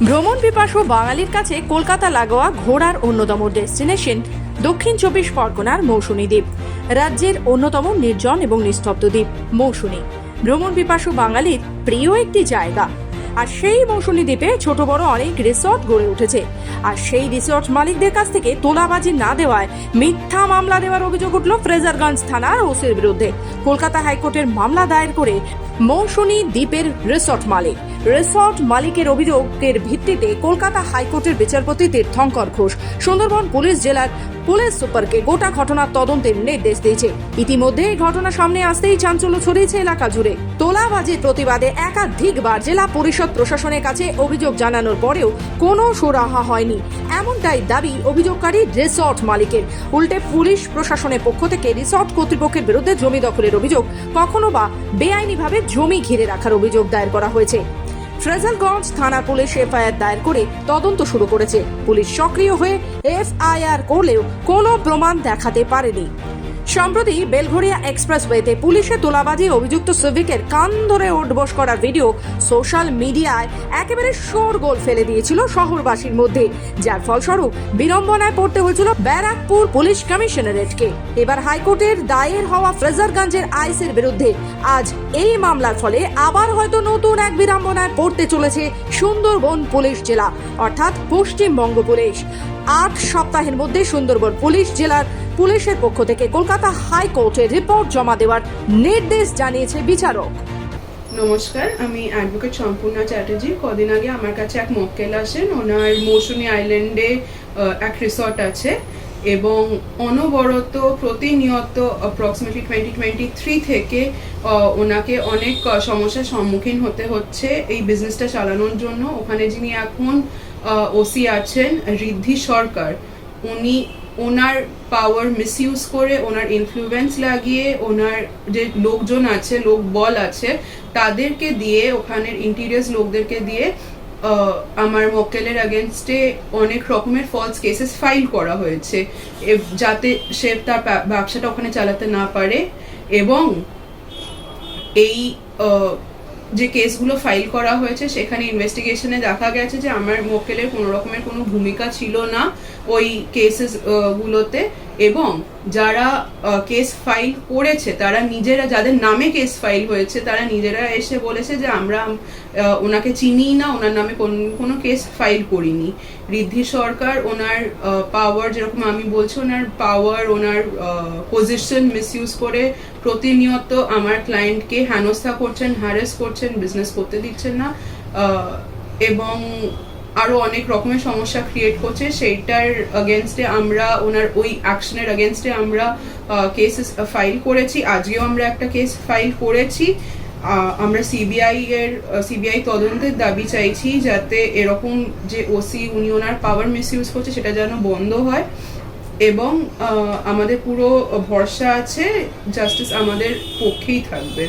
ভ্রমণ পিপাসু বাঙালির কাছে কলকাতা লাগোয়া ঘোড়ার অন্যতম ডেস্টিনেশন দক্ষিণ চব্বিশ পরগনার মৌসুমী দ্বীপ, রাজ্যের অন্যতম নির্জন এবং নিস্তব্ধ দ্বীপ, মৌসুমী। ভ্রমণ পিপাসু বাঙালির প্রিয় একটি জায়গা। আর সেই মৌসুমী দ্বীপে ছোট বড় অনেক রিসর্ট গড়ে উঠেছে। আর সেই রিসর্ট মালিকদের কাছ থেকে তোলাবাজি না দেওয়ায় মিথ্যা মামলা দেওয়ার অভিযোগ উঠল ফ্রেজারগঞ্জ থানার ওসির বিরুদ্ধে। কলকাতা হাইকোর্টের মামলা দায়ের করে মৌসুমী দ্বীপের রিসর্ট মালিক। রিসর্ট মালিকের অভিযোগের ভিত্তিতে কলকাতা হাইকোর্টের বিচারপতি তীর্থঙ্কর ঘোষ সুন্দরবন পুলিশ জেলার পুলিশ সুপারকে গোটা ঘটনার তদন্তের নির্দেশ দিয়েছে। ইতিমধ্যে এই ঘটনা সামনে আসতেই চাঞ্চল্য ছড়িয়েছে এলাকা জুড়ে। তোলাবাজির প্রতিবাদে একাধিকবার জেলা পরিষদ প্রশাসনের কাছে অভিযোগ জানানোর পরেও কোনো সুরাহা হয়নি। এমনটাই দাবি অভিযোগকারী রিসর্ট মালিকের। উল্টে পুলিশ প্রশাসনের পক্ষ থেকে রিসর্ট কর্তৃপক্ষের বিরুদ্ধে জমি দখলের অভিযোগ কখনো বা বেআইনিভাবে জমি ঘিরে রাখার অভিযোগ দায়ের করা হয়েছে। ফ্রেজালগঞ্জ থানা পুলিশ এফআইআর দায়ের করে তদন্ত শুরু করেছে। পুলিশ সক্রিয় হয়ে এফআইআর করলেও কোনো প্রমাণ দেখাতে পারেনি। সম্প্রতি বেলঘরিয়া এক্সপ্রেসওয়েতে পুলিশের তোলাবাজি অভিযুক্ত সিভিকের কান ধরে ওঠবস করার ভিডিও সোশ্যাল মিডিয়ায় একেবারে শোরগোল ফেলে দিয়েছিল শহরবাসীর মধ্যে, যার ফলস্বরূপ বিড়ম্বনায় পড়তে হয়েছিল ব্যারাকপুর পুলিশ কমিশনারেটকে। এবার হাইকোর্টের দায়ের হওয়া ফ্রেজারগঞ্জের আইসের বিরুদ্ধে আজ এই মামলার ফলে আবার হয়তো নতুন এক বিড়ম্বনায় পড়তে চলেছে সুন্দরবন পুলিশ জেলা, অর্থাৎ পশ্চিমবঙ্গ পুলিশ। আট সপ্তাহের মধ্যে সুন্দরবন পুলিশ জেলার পুলিশের পক্ষ থেকে কলকাতা হাইকোর্টে রিপোর্ট জমা দেওয়ার নির্দেশ জানিয়েছে বিচারক। নমস্কার, আমি অ্যাডভোকেট সম্পূর্ণা চ্যাটার্জি। কদিন আগে আমার কাছে এক মক্কেল আসেন ওনার মৌসুমী আইল্যান্ডে এক রিসর্ট আছে এবং অনবরত প্রতিনিয়ত অ্যাপ্রক্সিমেটলি টোয়েন্টি টোয়েন্টি থ্রি থেকে ওনাকে অনেক সমস্যার সম্মুখীন হতে হচ্ছে এই বিজনেসটা চালানোর জন্য। ওখানে যিনি এখন ওসি আছেন, ঋদ্ধি সরকার, উনি ওনার পাওয়ার মিসইউজ করে, ওনার ইনফ্লুয়েন্স লাগিয়ে, ওনার যে লোকজন আছে, লোক বল আছে, তাদেরকে দিয়ে, ওখানের ইন্টিরিয়ার্স লোকদেরকে দিয়ে আমার মক্কেলের আগেনস্টে অনেক রকমের ফলস কেসেস ফাইল করা হয়েছে। যাতে সে তার ব্যবসাটা ওখানে চালাতে না পারে এবং এই যে কেসগুলো ফাইল করা হয়েছে, সেখানে ইনভেস্টিগেশনে দেখা গেছে যে আমার মোকেলের কোনো রকমের কোনো ভূমিকা ছিল না ওই কেসেস গুলোতে। এবং যারা কেস ফাইল করেছে, তারা নিজেরা, যাদের নামে কেস ফাইল হয়েছে, তারা নিজেরা এসে বলেছে যে আমরা ওনাকে চিনি না, ওনার নামে কোন, কোনো কেস ফাইল করিনি। ঋদ্ধি সরকার, ওনার পাওয়ার যেরকম আমি বলছি, ওনার পাওয়ার ওনার পজিশন মিসইউজ করে প্রতিনিয়ত আমার ক্লায়েন্টকে হেনস্থা করছেন হ্যারেস করছেন বিজনেস করতে দিচ্ছেন না এবং আরও অনেক রকমের সমস্যা ক্রিয়েট করছে। সেইটার আগেনস্টে আমরা ওনার ওই অ্যাকশনের আগেনস্টে আমরা কেস ফাইল করেছি। আজকেও আমরা একটা কেস ফাইল করেছি। আমরা সিবিআই এর সিবিআই তদন্তের দাবি চাইছি যাতে এরকম যে ওসি উনি ওনার পাওয়ার মিসইউজ করছে সেটা যেন বন্ধ হয়। এবং আমাদের পুরো ভরসা আছে জাস্টিস আমাদের পক্ষেই থাকবে।